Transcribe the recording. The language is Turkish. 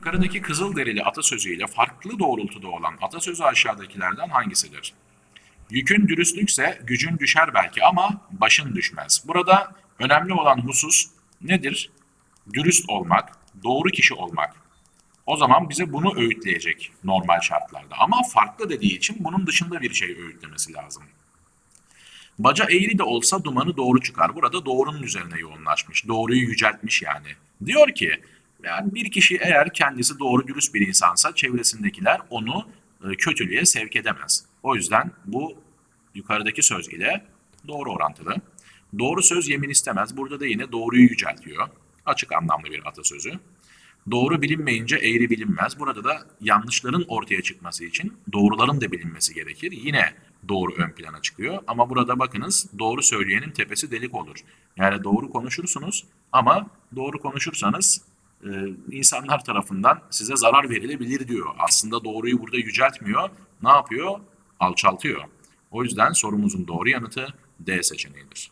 Yukarıdaki Kızılderili atasözüyle farklı doğrultuda olan atasözü aşağıdakilerden hangisidir? Yükün dürüstlükse gücün düşer belki ama başın düşmez. Burada önemli olan husus nedir? Dürüst olmak, doğru kişi olmak. O zaman bize bunu öğütleyecek normal şartlarda. Ama farklı dediği için bunun dışında bir şey öğütlemesi lazım. Baca eğri de olsa dumanı doğru çıkar. Burada doğrunun üzerine yoğunlaşmış. Doğruyu yüceltmiş yani. Diyor ki yani bir kişi eğer kendisi doğru dürüst bir insansa çevresindekiler onu e, kötülüğe sevk edemez. O yüzden bu yukarıdaki söz ile doğru orantılı. Doğru söz yemin istemez. Burada da yine doğruyu yüceltiyor. Açık anlamlı bir atasözü. Doğru bilinmeyince eğri bilinmez. Burada da yanlışların ortaya çıkması için doğruların da bilinmesi gerekir. Yine doğru ön plana çıkıyor. Ama burada bakınız doğru söyleyenin tepesi delik olur. Yani doğru konuşursunuz ama doğru konuşursanız e, insanlar tarafından size zarar verilebilir diyor. Aslında doğruyu burada yüceltmiyor. Ne yapıyor? Alçaltıyor. O yüzden sorumuzun doğru yanıtı D seçeneğidir.